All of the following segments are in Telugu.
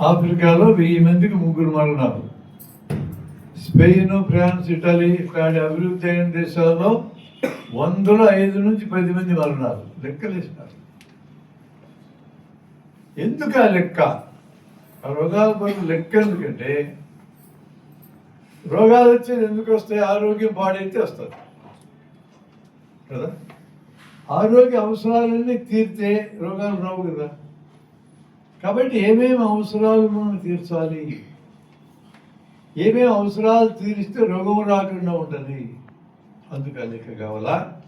ఆఫ్రికాలో వెయ్యి మందికి ముగ్గురు మరణాలు. స్పెయిన్ ఫ్రాన్స్ ఇటలీ ఇట్లాంటి అభివృద్ధి అయిన దేశాల్లో వందలో ఐదు నుంచి పది మంది మరణాలు. లెక్కలేసినారు. ఎందుకు ఆ లెక్క? రోగాల పట్ల లెక్క ఎందుకంటే రోగాలు వచ్చేది ఎందుకు వస్తాయి? ఆరోగ్యం పాడైతే వస్తుంది. కదా? ఆరోగ్య అవసరాలన్నీ తీరితే రోగాలు రావు కదా. కాబట్టి ఏమేమి అవసరాలు మనం తీర్చాలి? ఏమేమి అవసరాలు తీరిస్తే రోగం రాకుండా ఉంటుంది? అందుకు లెక్క కావాలా?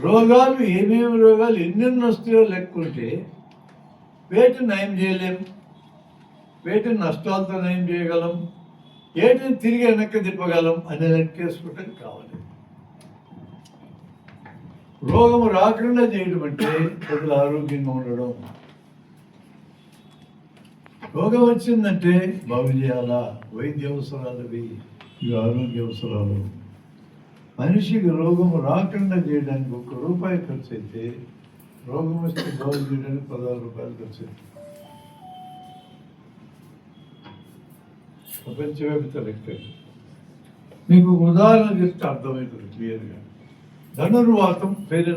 రోగాలు ఏమేమి రోగాలు ఎన్నెన్ని వస్తాయో లెక్కుంటే వేటిని నయం చేయలేం. వేటిని నష్టాలతో నయం చేయగలం. ఏటిని తిరిగి వెనక్కి తిప్పగలం అనే లెక్కేసుకుంటే కావాలి. రోగం రాకుండా చేయడం అంటే ప్రజలు ఆరోగ్యంగా ఉండడం. రోగం వచ్చిందంటే బాగు చేయాలా వైద్య అవసరాలు ఇవి ఆరోగ్య అవసరాలు. మనిషికి రోగం రాకుండా చేయడానికి ఒక్క రూపాయి ఖర్చు అయితే రోగం వస్తే బాగు చేయడానికి పదహారు రూపాయలు ఖర్చు అవుతుంది ప్రపంచవ్యాప్త లెక్క ఇది. మీకు ఒక ఉదాహరణ చెప్తే అర్థమవుతుంది క్లియర్గా. ధనుర్వాతం పేరు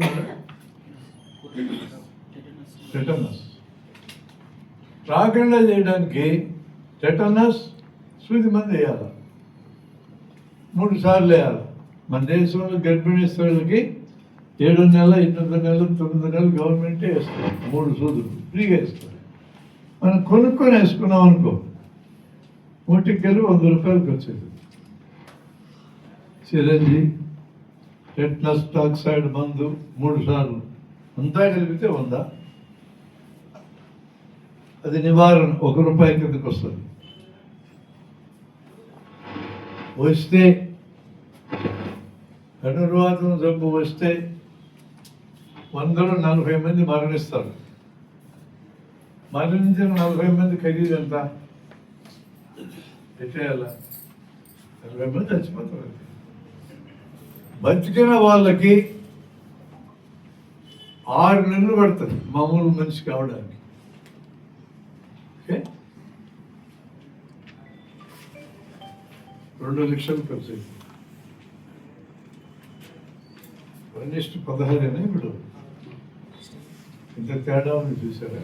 టెటనస్. రాకుండా చేయడానికి టెటనస్ సూది మంది వేయాలి. మూడు సార్లు వేయాలి. మన దేశంలో గర్భిణీ స్త్రీలకి ఏడు నెలల ఎనిమిది నెలలు తొమ్మిది నెలలు గవర్నమెంటే వేస్తుంది. మూడు సూదులు ఫ్రీగా ఇస్తుంది మనం కొనుక్కొని వేసుకున్నాం అనుకో మూటికెళ్ళి వంద రూపాయలకి వచ్చేది. చిరంజీ టెట్నస్ టాక్సైడ్ మందు మూడు సార్లు. అంతా కలిపితే వందా. అది నివారణ ఒక రూపాయి కిందకు వస్తుంది. వస్తే కనురువాతం జబ్బు వస్తే వందలో నలభై మంది మరణిస్తారు. మరణించిన నలభై మంది ఖరీదు ఎంత? ఎట్టేయాల నలభై మంది చచ్చిపోతారు. బతికిన వాళ్ళకి ఆరు నెలలు పడుతుంది మామూలు మనిషి కావడానికి ఓకే రెండు లక్షలు ఖర్చు అయింది వన్నిస్ట్ పదహారేనా ఇప్పుడు ఇంత తేడా ఉంది చూసారా?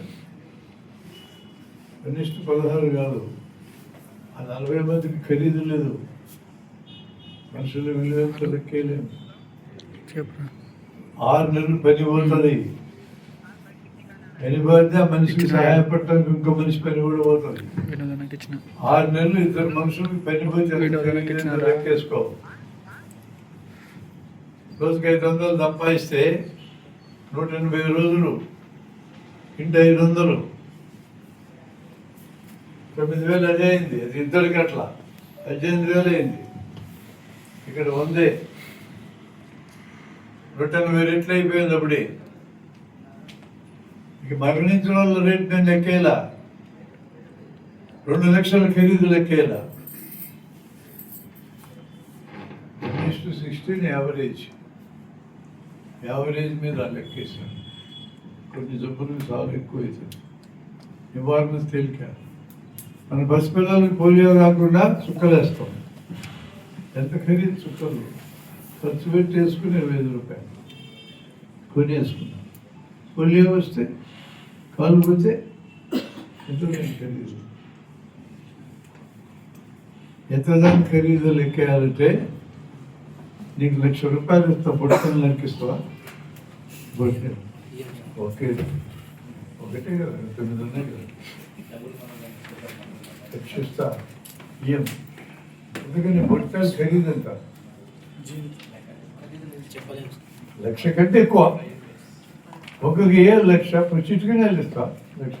వన్నిస్ట్ పదహారు కాదు. ఆ నలభై మందికి ఖరీదు లేదు. మనుషులు విలువ లెక్కేయలేము ఆరు నెలలు పని పోతుంది. పని పోతే ఆ మనిషికి సహాయపడటానికి ఇంకో మనిషి పని కూడా పోతుంది. ఆరు నెలలు ఇద్దరు మనుషులకి పని పోతే లెక్కేసుకో రోజుకి ఐదు వందలు సంపాదిస్తే నూట ఎనభై రోజులు ఇంటి ఐదు వందలు. తొమ్మిది వేలు అదే అయింది అది ఇద్దరికి అట్లా. పద్దెనిమిది వేలు అయింది. ఇక్కడ వందే నూట ఎనభై రెట్లు అయిపోయింది అప్పుడే. ఇక మరణించిన వాళ్ళ రేట్ నేను లెక్కేలా? రెండు లక్షల ఖరీదు లెక్కేలా? టు సిక్స్టీన్ యావరేజ్ యావరేజ్ మీద లెక్కేసాను కొన్ని జబ్బులు చాలా ఎక్కువ అవుతుంది నివారణ తేలిక. మన బస్ పిల్లలకు పోలియో కాకుండా చుక్కలేస్తాం. ఎంత ఖరీదు చుక్కలు? ఖర్చు పెట్టి వేసుకుని ఇరవై ఐదు రూపాయలు. కొని వేసుకున్నాం పోలియో వస్తే కాలు పోతే ఎంత దాని ఖరీదు? ఎంత ఖరీదు లెక్కేయాలంటే నీకు లక్ష రూపాయలు ఇస్తా పొడుకొని లెక్కిస్తావా? బొట్టే ఓకే ఒకటే కదా? తొమ్మిది ఉన్నాయి కదా? లక్ష ఇస్తా. ఏం? ఎందుకని బొట్టాలు ఖరీదు ఎంత లక్ష కంటే ఎక్కువ. ఒక్కొక్క ఏళ్ళు లక్ష చిట్టుకుని ఇస్తా లక్ష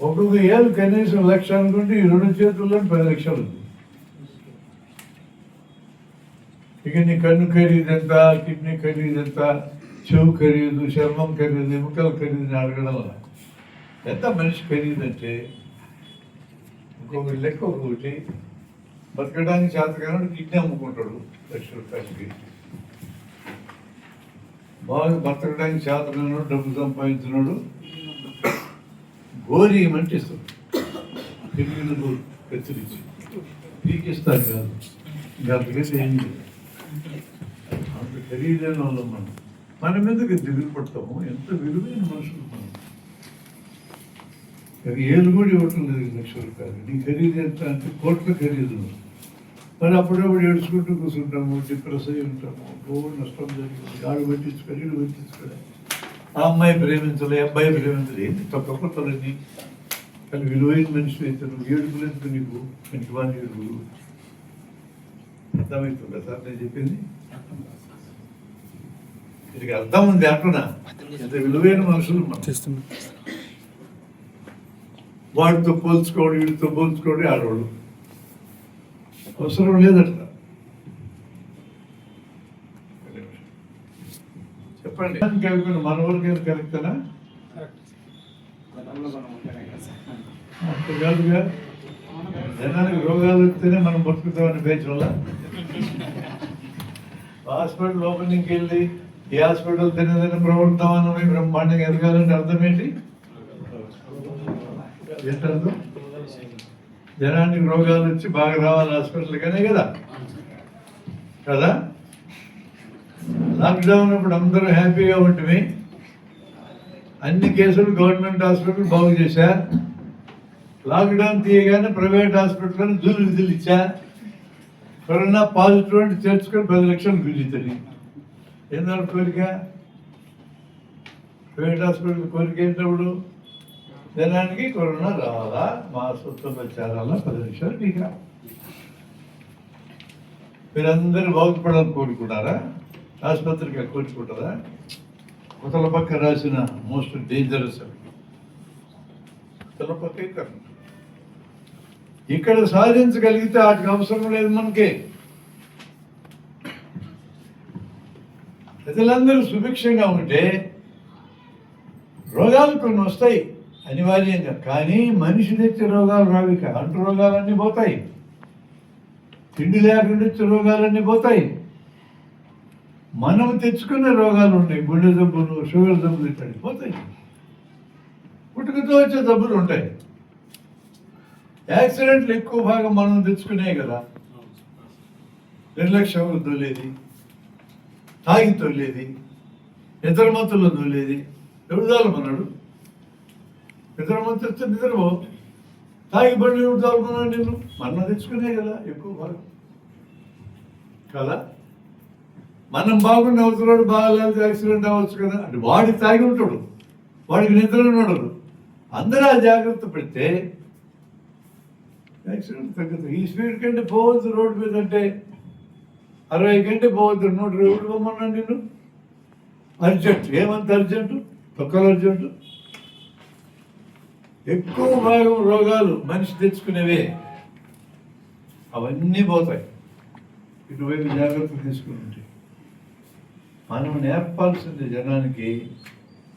ఒక్కొక్క ఏళ్ళు కనీసం లక్ష అనుకుంటే ఈ రెండు చేతుల్లో పది లక్షలు ఉంది ఇక నీ కన్ను ఖరీదు ఎంత కిడ్నీ ఖరీదు ఎంత చెవు ఖరీదు చర్మం ఖరీదు ఎముకల ఖరీదు అడగడం ఎంత మనిషి ఖరీదు అంటే ఇంకొక లెక్క ఒకటి బతకడానికి చేతకాలను కిడ్నీ అమ్ముకుంటాడు లక్ష రూపాయలకి బాగా బతకడానికి చేతకాలను డబ్బు సంపాదించినాడు. గోరి ఇమ్మంటే ఇస్తాం తెలుగులు కత్తిరించి పీకిస్తాను కాదు. ఇంకా ఏం లేదు. అంత ఖరీదైన వాళ్ళం మనం. మన మీదకి దిగులు పడతాము ఎంత విలువైన మనుషులు మనం. అది ఏళ్ళు కూడా ఇవ్వటం లేదు లక్ష రూపాయలు. నీ ఖరీదు ఎంత అంటే కోట్ల ఖరీదు. మరి అప్పుడప్పుడు ఏడ్చుకుంటూ కూర్చుంటాము డిప్రెస్ అయి ఉంటాము. ఓ నష్టం జరిగింది. ఆడు పట్టించుకొని ఈడు పట్టించుకొని ఆ అమ్మాయి ప్రేమించలే అబ్బాయి ప్రేమించలే. ఏంటి తక్కువ కొత్తలన్నీ కానీ విలువైన మనిషి అయితే నువ్వు ఏడుపులు ఎందుకు నీకు? ఇంటి ఏడుపులు? అర్థమవుతుందా సార్ నేను చెప్పింది? ఇది అర్థం ఉంది అంటున్నా. ఎంత విలువైన మనుషులు వాడితో పోల్చుకోవడం వీడితో పోల్చుకోవడం ఆడవాళ్ళు అవసరం లేదట. చెప్పండి. కలిపిన మన వరకు కరెక్టనా? కాదుగా జనానికి రోగాలు వస్తేనే మనం బతుకుతామని పేచ్ వల్ల. హాస్పిటల్ ఓపెనింగ్కి వెళ్ళి ఏ హాస్పిటల్ తినదని ప్రవర్తమానం బ్రహ్మాండంగా ఎదగాలంటే అర్థం ఏంటి? ఏంటర్థం జనానికి రోగాలు వచ్చి బాగా రావాలి హాస్పిటల్ కానీ కదా? కదా? లాక్డౌన్ అప్పుడు అందరూ హ్యాపీగా ఉంటుంది అన్ని కేసులు గవర్నమెంట్ హాస్పిటల్ బాగు చేశా. లాక్డౌన్ తీయగానే ప్రైవేట్ హాస్పిటల్ జూలు విధులు ఇచ్చా కరోనా పాజిటివ్ అంటే చేర్చుకొని పది లక్షలు గుంజుతుంది. ఏంటంటే కోరిక ప్రైవేట్ హాస్పిటల్ కోరిక ఏంటప్పుడు? జనానికి కరోనా రావాలా మా సొంత చేరాలా పది నిమిషాలు టీకా. మీరందరూ బాగుపడాలని కోరుకుంటారా? ఆసుపత్రికి కోరుకుంటారా కొత్తల పక్క రాసిన మోస్ట్ డేంజరస్ అవి. కొత్తల పక్క ఇక్కడ ఇక్కడ సాధించగలిగితే వాటికి అవసరం లేదు మనకి. ప్రజలందరూ సుభిక్షంగా ఉంటే రోగాలు కొన్ని వస్తాయి. అనివార్యంగా. కానీ మనిషి తెచ్చే రోగాలు రావిక అంటు రోగాలన్నీ పోతాయి. తిండి లేకుండా వచ్చే రోగాలన్నీ పోతాయి. మనం తెచ్చుకునే రోగాలు ఉంటాయి. గుండె జబ్బులు షుగర్ జబ్బులు ఇట్లాంటి పోతాయి. పుట్టుకతో వచ్చే జబ్బులు ఉంటాయి. యాక్సిడెంట్లు ఎక్కువ భాగం మనం తెచ్చుకునే కదా. నిర్లక్ష్యం తోలేది. తాగి తోలేది. ఇతర మత్తుల్లో తోలేది. ఎవరు మన్నాడు నిద్ర మత్తు వస్తే నిద్రపో తాగి బండి తాగుకున్నాను నేను మనం తెచ్చుకునే కదా ఎక్కువ భాగం కదా? మనం బాగుండి అవుతున్నాడు బాగాలేదు యాక్సిడెంట్ అవ్వచ్చు కదా. అంటే వాడి తాగి ఉంటాడు. వాడికి నిద్ర ఉన్నాడు అందరూ ఆ జాగ్రత్త పెడితే యాక్సిడెంట్ తగ్గుతుంది ఈ స్పీడ్ కంటే పోవద్దు రోడ్డు మీద అంటే. అరవై కంటే పోవద్దు. నూట రోడ్డు పోమన్నా నేను అర్జెంట్. ఏమంత అర్జెంటు? తక్కువ అర్జెంటు? ఎక్కువ భాగం రోగాలు మనిషి తెచ్చుకునేవే. అవన్నీ పోతాయి. ఇటువైపు జాగ్రత్త తీసుకుని ఉంటాయి మనం నేర్పాల్సింది జనానికి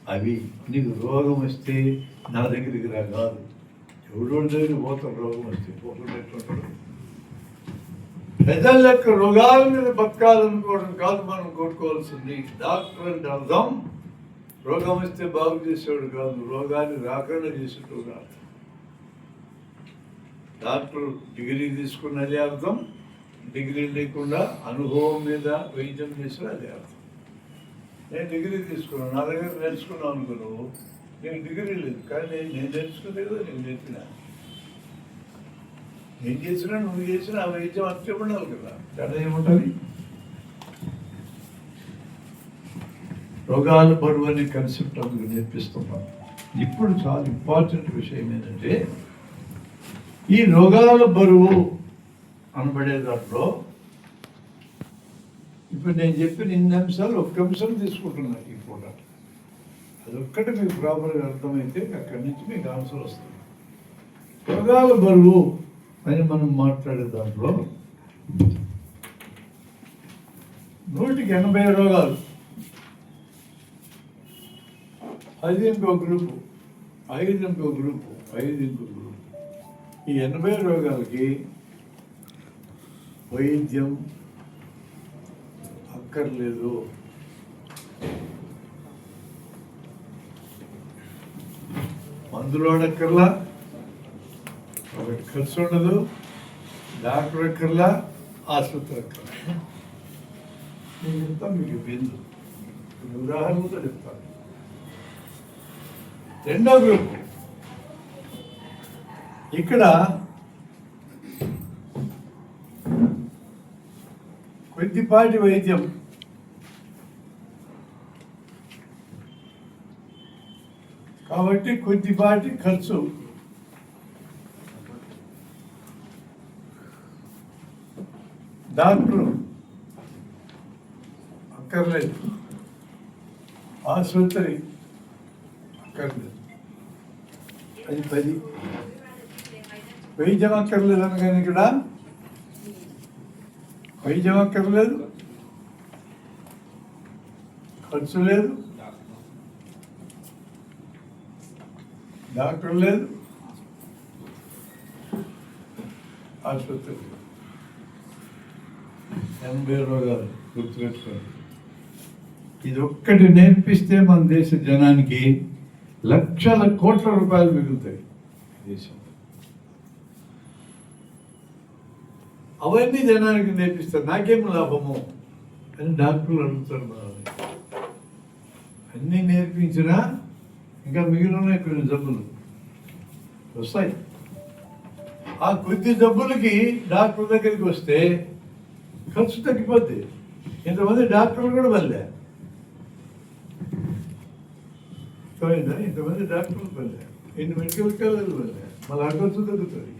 అవి నీకు రోగం వస్తే నా దగ్గరికి రా కాదు. ఎవడోడి దగ్గర పోతాం రోగం వస్తే పోకుండా ఎట్లుంటాడు ప్రజల యొక్క రోగాల మీద బతకాలనుకోవడం కాదు మనం కోరుకోవాల్సింది. డాక్టర్ అంటే అర్థం. రోగం వస్తే బాగు చేసేవాడు కాదు రోగాన్ని రాకుండా చేసేటోడు కాదు. డాక్టర్ డిగ్రీ తీసుకున్న అదే అర్థం డిగ్రీ లేకుండా అనుభవం మీద వైద్యం చేసిన అదే అర్థం. నేను డిగ్రీ తీసుకున్నాను నా దగ్గర నేర్చుకున్నాను అనుకో నేను డిగ్రీ లేదు కానీ నేను నేను కదా నేను చెప్పిన నేను చేసినా నువ్వు చేసినా ఆ వైద్యం అంతే ఉండాలి కదా. తేడా ఏముంటుంది? రోగాల బరువు అనే కన్సెప్ట్ అందుకు నేర్పిస్తున్నాం. ఇప్పుడు చాలా ఇంపార్టెంట్ విషయం ఏంటంటే ఈ రోగాల బరువు అనబడే దాంట్లో ఇప్పుడు నేను చెప్పిన ఇన్ని అంశాలు ఒక్క అంశం తీసుకుంటున్నా ఈ పూట. అదొక్కటి మీకు ప్రాపర్గా అర్థమైతే అక్కడి నుంచి మీకు ఆన్సర్ వస్తుంది. రోగాల బరువు అని మనం మాట్లాడే దాంట్లో నూటికి ఎనభై రోగాలు అది ఇంకో గ్రూపు ఐదు ఇంకో గ్రూపు ఐదు ఇంకో గ్రూపు. ఈ ఎనభై రోగాలకి వైద్యం అక్కర్లేదు. మందులు వాడక్కర్లా ఒకటి ఖర్చు ఉండదు డాక్టర్ అక్కర్లా ఆసుపత్రి అక్కర్లా. నేను చెప్తాను మీకు బిందు. ఉదాహరణతో చెప్తాను. రెండో గ్రూప్. ఇక్కడ కొద్దిపాటి వైద్యం. కాబట్టి కొద్దిపాటి ఖర్చు. డాక్టరు అక్కర్లేదు. ఆసుపత్రి అక్కర్లేదు అది పది వైద్యం అక్కర్లేదు అనగానే ఇక్కడ వైద్యం అక్కర్లేదు ఖర్చు లేదు డాక్టర్ లేదు ఆసుపత్రి లేదు. ఎనభై రోగాలు గుర్తుపెట్టుకోండి ఇది ఒక్కటి నేర్పిస్తే మన దేశ జనానికి లక్షల కోట్ల రూపాయలు మిగులుతాయి దేశం. అవన్నీ జనానికి నేర్పిస్తారు నాకేం లాభము అని డాక్టర్లు అడుగుతారు మనల్ని అన్నీ నేర్పించినా ఇంకా మిగిలిన ఉన్నాయి కొన్ని జబ్బులు వస్తాయి. ఆ కొద్ది జబ్బులకి డాక్టర్ దగ్గరికి వస్తే ఖర్చు తగ్గిపోద్ది. ఇంతమంది డాక్టర్లు కూడా వెళ్ళారు అర్థమైందా ఇంతమంది డాక్టర్లు వెళ్ళే ఇన్ని మెడికల్ కాలేజీలు వెళ్ళే మళ్ళీ అడ్రస్ దొరుకుతుంది తగ్గుతుంది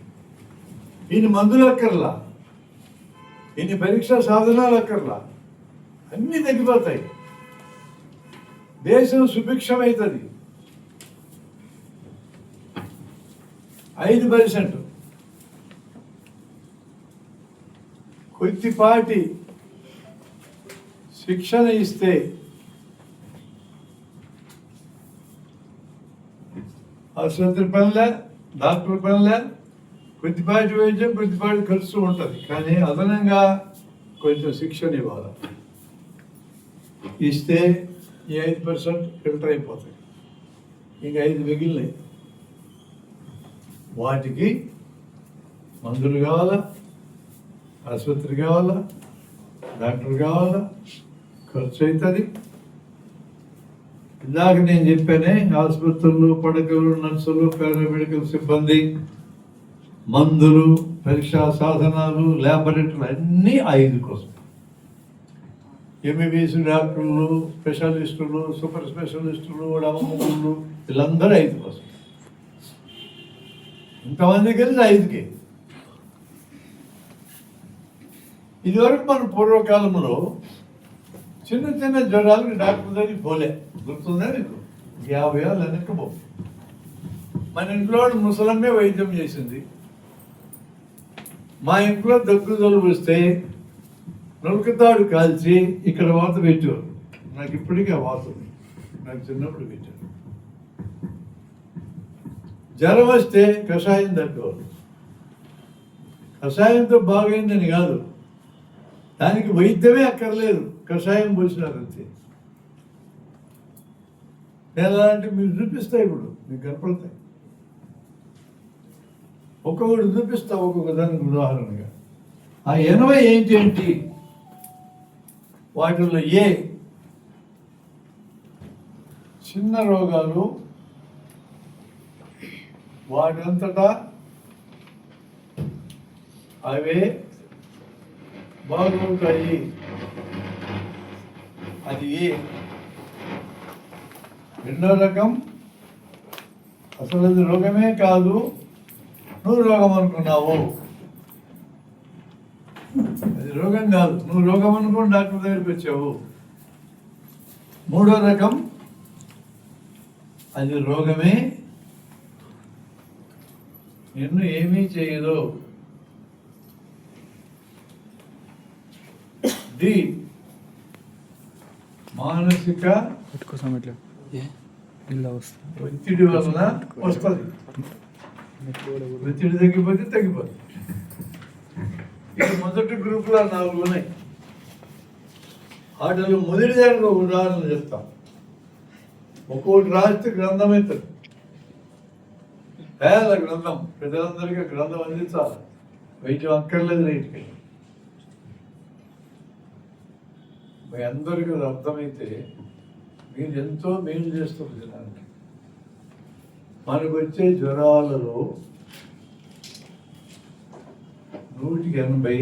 ఇన్ని మందులు అక్కర్లా. ఇన్ని పరీక్షా సాధనాలు అక్కర్లా. అన్నీ తగ్గిపోతాయి. దేశం సుభిక్షమవుతుంది ఐదు పర్సెంట్. కొద్దిపాటి శిక్షణ ఇస్తే ఆసుపత్రి పనిలే డాక్టర్ పనిలే కొద్దిపాటి వైద్యం కొద్దిపాటి ఖర్చు ఉంటుంది. కానీ అదనంగా కొంచెం శిక్షణ ఇవ్వాలి. ఇస్తే ఈ ఐదు పర్సెంట్ ఫిల్టర్ అయిపోతాయి. ఇంకా ఐదు మిగిలినాయి. వాటికి మందులు కావాలా? ఆసుపత్రి కావాలా? డాక్టర్ కావాలా? ఖర్చు అవుతుంది ఇందాక నేను చెప్పానే ఆసుపత్రులు పడకలు నర్సులు పారామెడికల్ సిబ్బంది మందులు పరీక్షా సాధనాలు ల్యాబొరేటరీలు అన్నీ ఐదు కోసం. ఎంబీబీఎస్ డాక్టర్లు స్పెషలిస్టులు సూపర్ స్పెషలిస్టులు డమ్మలు వీళ్ళందరూ ఐదు కోసం. ఇంతమంది కలిసి ఐదుకి. ఇదివరకు మన పూర్వకాలంలో చిన్న చిన్న జ్వరాలకు డాక్టర్ దగ్గరికి పోలే. గుర్తుందా నీకు యాభై ఏళ్ళు వెనక్కి పో. మన ఇంట్లో ముసలమ్మే వైద్యం చేసింది. మా ఇంట్లో దగ్గు జలుబు వస్తే నొలకతాడు కాల్చి ఇక్కడ వాత పెట్టారు నాకు ఇప్పటికీ ఆ వాత ఉంది. నాకు చిన్నప్పుడు పెట్టారు జ్వరం వస్తే కషాయం తగ్గవాలి కషాయంతో బాగైందని కాదు. దానికి వైద్యమే అక్కర్లేదు. కషాయం పోసినారు అంతే నేను అలాంటి మీరు చూపిస్తాయి ఇప్పుడు మీకు కనపడతాయి ఒక్కొక్కటి చూపిస్తా ఒక్కొక్క దానికి ఉదాహరణగా. ఆ ఎనభై ఏంటి ఏంటి? వాటిల్లో ఏ? చిన్న రోగాలు వాటంతటా అవే బాగుంటాయి. అది ఏ? రెండో రకం అసలు అది రోగమే కాదు నువ్వు రోగం అనుకున్నావు. అది రోగం కాదు నువ్వు రోగం అనుకుని డాక్టర్ దగ్గరికి వచ్చావు. మూడో రకం అది రోగమే. నిన్ను ఏమీ చేయదు. డి మానసిక పెట్టుకోసం ఇలా ఒత్తిడి వలన వస్తుంది. ఒత్తిడి తగ్గిపోతే తగ్గిపోతుంది ఇక మొదటి గ్రూపులో నాలుగు ఉన్నాయి. వాటిలో మొదటి దానికి ఒక ఉదాహరణ చెప్తాం. ఒక్కొక్కటి రాస్తే గ్రంథం అవుతుంది. పేద గ్రంథం. ప్రజలందరికీ గ్రంథం అందించాలి. వైద్యం అక్కర్లేదు రైతుకి. మీ అందరికీ అది అర్థమైతే మీరు ఎంతో మేలు చేస్తారు జనానికి. మనకు వచ్చే జ్వరాలలో నూటికి ఎనభై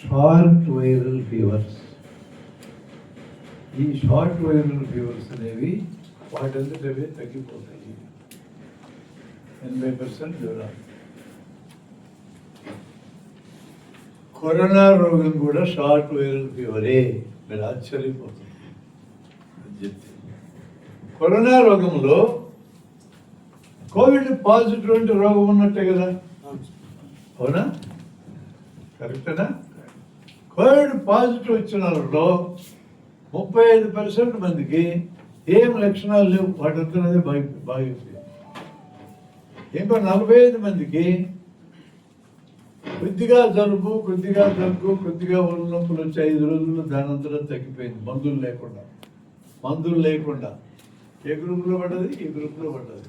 షార్ట్ వైరల్ ఫీవర్స్. ఈ షార్ట్ వైరల్ ఫీవర్స్ అనేవి వాటంతటవే తగ్గిపోతాయి. ఎనభై పర్సెంట్ జ్వరాలు కరోనా రోగం కూడా షార్ట్ వైరల్ ఫీవరే. మీరు ఆశ్చర్యపోతుంది చెప్తే కరోనా రోగంలో కోవిడ్ పాజిటివ్ అంటే రోగం ఉన్నట్టే కదా? అవునా? కరెక్టేనా? కోవిడ్ పాజిటివ్ వచ్చిన వాళ్ళలో ముప్పై ఐదు పర్సెంట్ మందికి ఏం లక్షణాలు లేవు. వాటింతనే బాగా బాగుంది ఇంకో నలభై ఐదు మందికి కొద్దిగా జలుబు కొద్దిగా దగ్గు కొద్దిగా ఒళ్ళు నొప్పులు వచ్చి ఐదు రోజుల్లో దాని తగ్గిపోయింది. మందులు లేకుండా. మందులు లేకుండా. ఏ గ్రూప్లో పడ్డది ఈ గ్రూప్లో పడ్డది.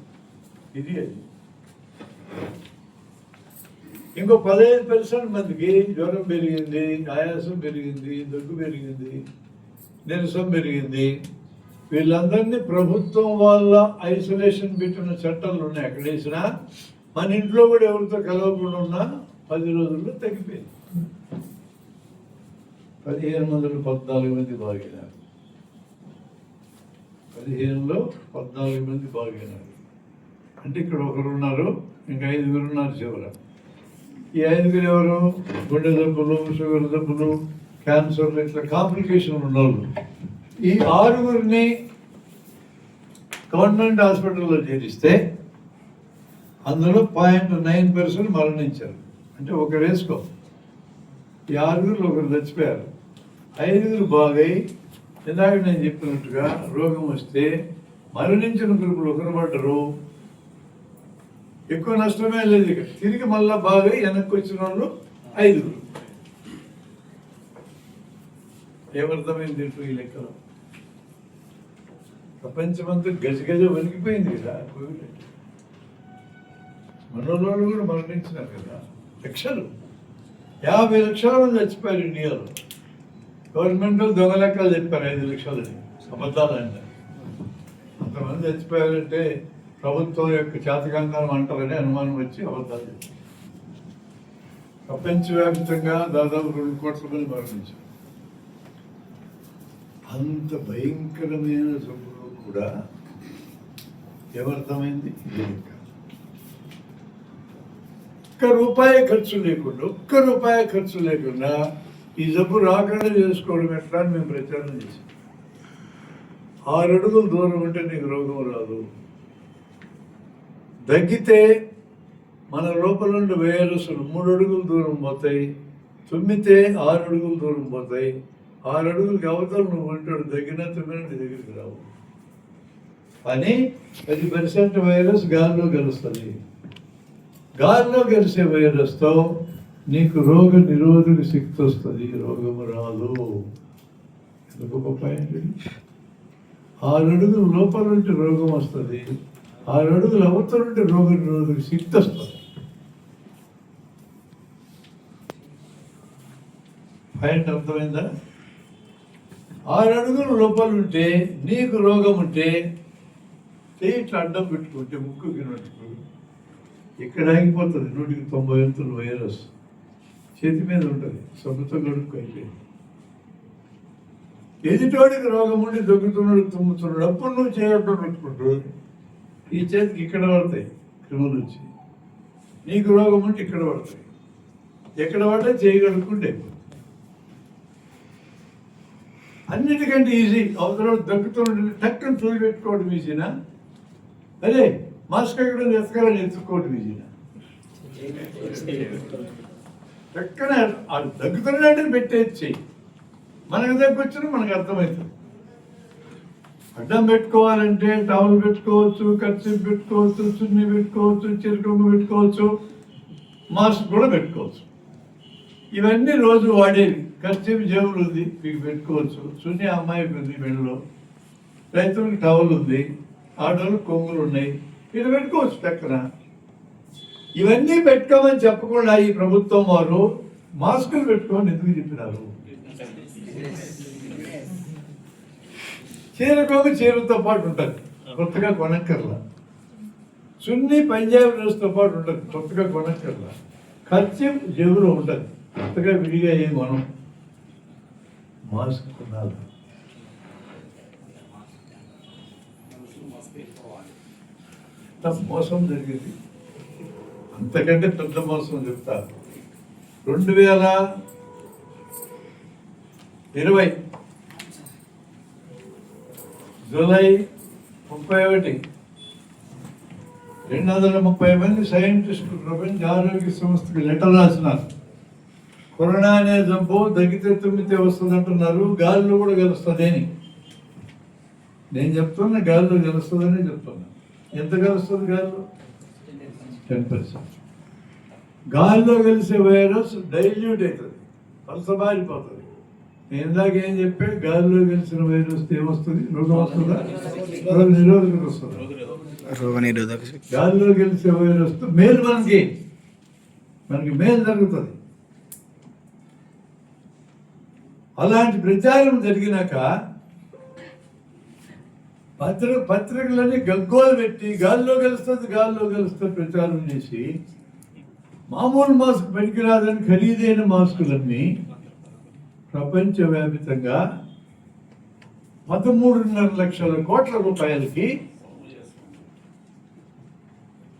ఇది అది. ఇంకో పదహైదు పర్సెంట్ మందికి జ్వరం పెరిగింది ఆయాసం పెరిగింది దగ్గు పెరిగింది నీరసం పెరిగింది. వీళ్ళందరినీ ప్రభుత్వం వాళ్ళ ఐసోలేషన్ పెట్టిన చట్టాలు ఉన్నాయి. ఎక్కడ వేసినా మన ఇంట్లో కూడా ఎవరితో కలవకుండా ఉన్నా పది రోజుల్లో తగ్గిపోయింది. పదిహేను వందల పద్నాలుగు మంది బాగినారు పదిహేనులో పద్నాలుగు మంది బాగైనారు అంటే ఇక్కడ ఒకరు ఉన్నారు ఇంకా ఐదుగురు ఉన్నారు చివర. ఈ ఐదుగురు ఎవరు? గుండె జబ్బులు షుగర్ జబ్బులు క్యాన్సర్ ఇట్లా కాంప్లికేషన్ ఉన్నారు ఈ ఆరుగురిని గవర్నమెంట్ హాస్పిటల్లో చేరిస్తే అందులో పాయింట్ నైన్ పర్సెంట్ మరణించారు. అంటే ఒకరు వేసుకో ఈ ఆరుగురు ఒకరు చచ్చిపోయారు. ఐదుగురు బాగై ఇందాక నేను చెప్పినట్టుగా రోగం వస్తే మరణించిన గ్రూపులు కనబడ్డరు. ఎక్కువ నష్టమే లేదు ఇక. తిరిగి మళ్ళా బాగా వెనక్కి వచ్చిన వాళ్ళు ఐదుగురు. ఏమర్థమైంది ఇప్పుడు ఈ లెక్కలో? ప్రపంచమంతా గజగజ వణికిపోయింది కదా కోవిడ్ మనలో మనోళ్ళు కూడా మరణించినారు కదా లక్షలు. యాభై లక్షల మంది చచ్చిపోయారు ఇండియాలో. గవర్నమెంట్ దొంగ లెక్కలు చెప్పారు ఐదు లక్షలని అబద్ధాలు అంటే అంతమంది చచ్చిపోయారంటే ప్రభుత్వం యొక్క చేతకంగానం అంటారని అనుమానం వచ్చి అబద్ధాలు చెప్పారు. ప్రపంచవ్యాప్తంగా దాదాపు రెండు కోట్ల మంది మరణించారు. అంత భయంకరమైన జబ్బులు కూడా ఏమర్థమైంది ఒక్క రూపాయి ఖర్చు లేకుండా ఒక్క రూపాయి ఖర్చు లేకుండా ఈ జబ్బు రాకుండా చేసుకోవడం ఎట్లా అని మేము ప్రచారం చేసాం ఆరు అడుగులు దూరం ఉంటే నీకు రోగం రాదు. దగ్గితే మన లోపల నుండి వైరస్లు మూడు అడుగులు దూరం పోతాయి తుమ్మితే ఆరు అడుగులు దూరం పోతాయి. ఆరు అడుగులకి అవతల నువ్వు ఉంటాడు దగ్గిన తుమ్మిన నీ దగ్గరికి రావు. కానీ పది పర్సెంట్ వైరస్ గాల్లో కలుస్తుంది. గాల్లో కలిసే వైరస్తో నీకు రోగ నిరోధక శక్తి వస్తుంది రోగము రాదు. ఎందుకు గొప్ప ఆరు అడుగులు లోపల నుండి రోగం వస్తుంది ఆరు అడుగులు అవతల నుండి రోగ నిరోధక శక్తి వస్తుంది. పాయింట్ అర్థమైందా? ఆరు అడుగులు లోపల ఉంటే నీకు రోగం ఉంటే చేయి ఇట్లా అడ్డం పెట్టుకుంటే ముక్కు నోటికి ఇక్కడ ఆగిపోతుంది నూటికి తొంభై వంతులు వైరస్. చేతి మీద ఉంటుంది. సొమ్ముతో గడుపు అయిపోయింది. ఎదుటోడికి రోగం ఉండి దగ్గుతున్నాడు తుమ్ముతున్నాడు. అప్పుడు నువ్వు చేయటం పెట్టుకుంటూ ఈ చేతికి ఇక్కడ పడతాయి క్రిములు వచ్చి. నీకు రోగం ఉంటే ఇక్కడ పడతాయి. ఎక్కడ పడితే చేయగలుగుకుంటే అన్నిటికంటే ఈజీ. అవసరం దగ్గుతుండే టక్కన చూసి పెట్టుకోవడం ఈజీనా? అదే మాస్క్ ఎక్కడ ఎత్తుకాలని ఎత్తుకోవడం ఈజీనా? టక్కన అది దగ్గుతున్నాడంటే పెట్టేది మనకు దగ్గు మనకు అర్థమవుతుంది అడ్డం పెట్టుకోవాలంటే టవల్ పెట్టుకోవచ్చు ఖర్చు పెట్టుకోవచ్చు చున్నీ పెట్టుకోవచ్చు చిరుకొమ్మ పెట్టుకోవచ్చు మాస్క్ కూడా పెట్టుకోవచ్చు. ఇవన్నీ రోజు వాడేవి. ఖర్చు జేబులు ఉంది మీకు పెట్టుకోవచ్చు. చున్నీ అమ్మాయికి ఉంది మెడలో. రైతులకు టవల్ ఉంది ఆడోళ్ళు కొంగులు ఉన్నాయి. ఇది పెట్టుకోవచ్చు చక్కన ఇవన్నీ పెట్టుకోమని చెప్పకుండా ఈ ప్రభుత్వం వారు మాస్కులు పెట్టుకోమని ఎందుకు చెప్పినారు? చీరకోమి చీరతో పాటు ఉంటుంది కొత్తగా కొనక్కర్లా. సున్ని పంజాబ్ డ్రెస్తో పాటు ఉంటుంది కొత్తగా కొనక్కర్లా. ఖర్చు జేబులో ఉంటుంది కొత్తగా విడిగా ఏం మనం మాస్క్ కొనాలి. తప్ప మోసం జరిగింది. అంతకంటే పెద్ద మోసం చెప్తా. రెండు వేల ఇరవై జూలై ముప్పై ఒకటి రెండు వందల ముప్పై మంది సైంటిస్టులు ప్రపంచ ఆరోగ్య సంస్థకి లెటర్ రాసినారు. కరోనా అనే జబ్బు దగ్గితే తుమ్మితే వస్తుంది అంటున్నారు గాలిలో కూడా కలుస్తుంది అని. నేను చెప్తున్నా గాలిలో కలుస్తుందని చెప్తున్నా. ఎంత కలుస్తుంది గాలిలో? టెన్ పర్సెంట్ గాలిలో కలిసే వైరస్ డైల్యూట్ అవుతుంది. పలసబారిపోతుంది నేను ఇందాక ఏం చెప్పా? గాలిలో కలిసిన వైరస్ ఏమొస్తుంది? రోగం వస్తుందా? రోగ నిరోధకత వస్తుందా? రోగ నిరోధక శక్తి. గాలిలో గెలిచే వైరస్ మేలు మనకి. మనకి మేలు జరుగుతుంది. అలాంటి ప్రచారం జరిగినాక పత్ర పత్రికలన్నీ గగ్గోలు పెట్టి గాల్లో గెలుస్తుంది గాల్లో గెలుస్తుంది ప్రచారం చేసి మామూలు మాస్క్ పనికిరాదని ఖరీదైన మాస్కులన్నీ ప్రపంచవ్యాపితంగా పదమూడున్నర లక్షల కోట్ల రూపాయలకి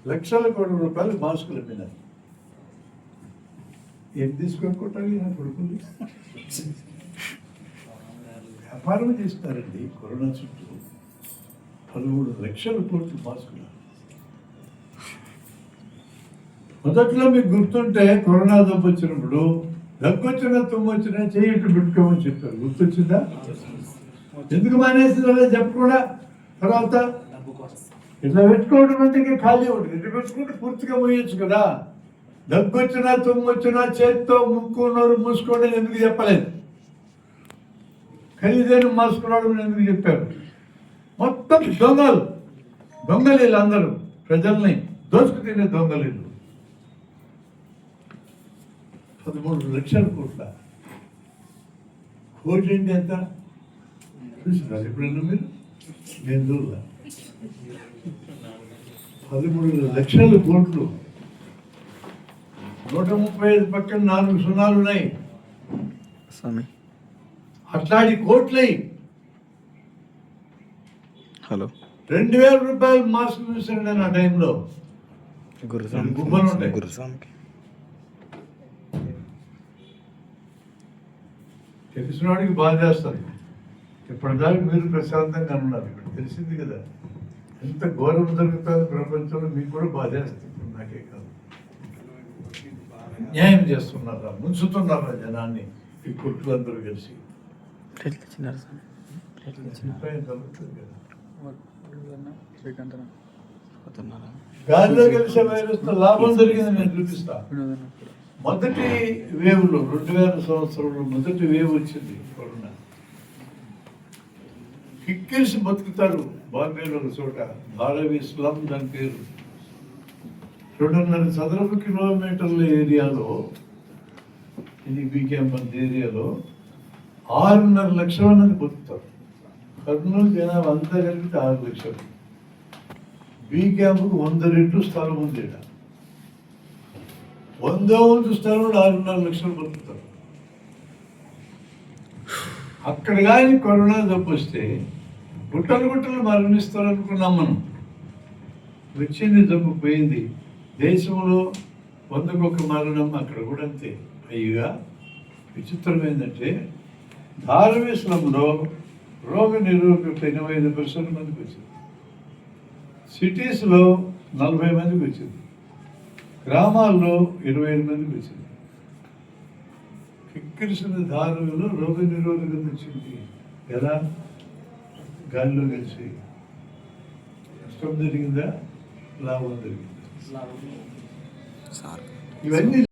లక్షల కోట్ల రూపాయలు మాస్కులు అమ్మినారు ఏం తీసుకొనుకుంటారు నా కొడుకులు వ్యాపారం చేస్తారండి కరోనా చుట్టూ. పదమూడు లక్షల కోట్లు మాస్కులు మొదట్లో మీకు గుర్తుంటే కరోనా దెబ్బ వచ్చినప్పుడు దగ్గు వచ్చినా తుమ్ము వచ్చినా పెట్టుకోమని చెప్పారు. గుర్తొచ్చిందా? ఎందుకు మానేసిందో చెప్పకుండా? తర్వాత ఇట్లా పెట్టుకోవడం అంటే ఇంకా ఖాళీ ఉంటుంది? ఇట్లా పెట్టుకుంటే పూర్తిగా పోయొచ్చు కదా. దగ్గు వచ్చినా తుమ్ము వచ్చినా చేత్తో ముక్కు నోరు మూసుకోండి ఎందుకు చెప్పలేదు? ఖరీదైన మాస్కురావడం అని ఎందుకు చెప్పారు? మొత్తం దొంగలు. దొంగలు వీళ్ళందరూ ప్రజల్ని దోచుకు తినే దొంగలు పదమూడు లక్షల కోట్ల. కోటి అంటే ఎంత? చూసినారు ఎప్పుడన్నా మీరు? నేను చూడలే. పదమూడు లక్షల కోట్లు. నూట ముప్పై ఐదు పక్కన నాలుగు సున్నాలు ఉన్నాయి. అట్లాంటి కోట్లయి హలో. రెండు వేల రూపాయలు మాస్క్ చూసాను ఆ టైంలో. గురుస్వామి గుబ్బలు ఉంటాయి. గురుస్వామికి. తెలిసిన వాడికి బాధ చేస్తారు. ఇప్పటిదాకా మీరు ప్రశాంతంగా ఉన్నారు. ఇప్పుడు తెలిసింది కదా. ఎంత ఘోరం జరుగుతుంది ప్రపంచంలో మీకు కూడా బాధ చేస్తుంది నాకే కాదు. న్యాయం చేస్తున్నారా ముంచుతున్నారా జనాన్ని. ఈ కలిసి. ప్లేట్లు తెచ్చినారు అభిప్రాయం కలుగుతుంది కదా. లాభం జరిగింది నేను చూపిస్తా మొదటి వేవ్లో రెండు వేల సంవత్సరంలో మొదటి వేవ్ వచ్చింది కరోనా. కిక్కిరిసి బతుకుతారు బాంబేలో ఒక చోట భారవి స్లమ్ దాని పేరు. రెండున్నర చదరపు కిలోమీటర్ల ఏరియాలో ఇది బీ క్యాంప్ ఏరియాలో ఆరున్నర లక్షల మంది బతుకుతారు. కర్నూలు జనాభా అంతా కలిపితే ఆరు లక్షలు బి క్యాంపుకు వంద రెట్లు స్థలం ఉంది ఈడ. వంద వంతు స్థలంలో ఆరున్నర లక్షలు బతుకుతారు. అక్కడ కానీ కరోనా జబ్బు వస్తే గుట్టలు గుట్టలు మరణిస్తారనుకున్నాం మనం. వచ్చింది జబ్బు పోయింది. దేశంలో వందకొక మరణం అక్కడ కూడా అంతే. అయ్యగా విచిత్రం ఏంటంటే రోగ నిరోధక ఎనభై ఐదు పర్సెంట్ మందికి వచ్చింది. సిటీస్లో నలభై మందికి వచ్చింది. గ్రామాల్లో ఇరవై ఐదు మందికి వచ్చింది. కిక్కిరిసిన దారులలో రోగ నిరోధకత వచ్చింది. ఎలా? గాలిలో కలిసి. నష్టం జరిగిందా? లాభం జరిగిందా? ఇవన్నీ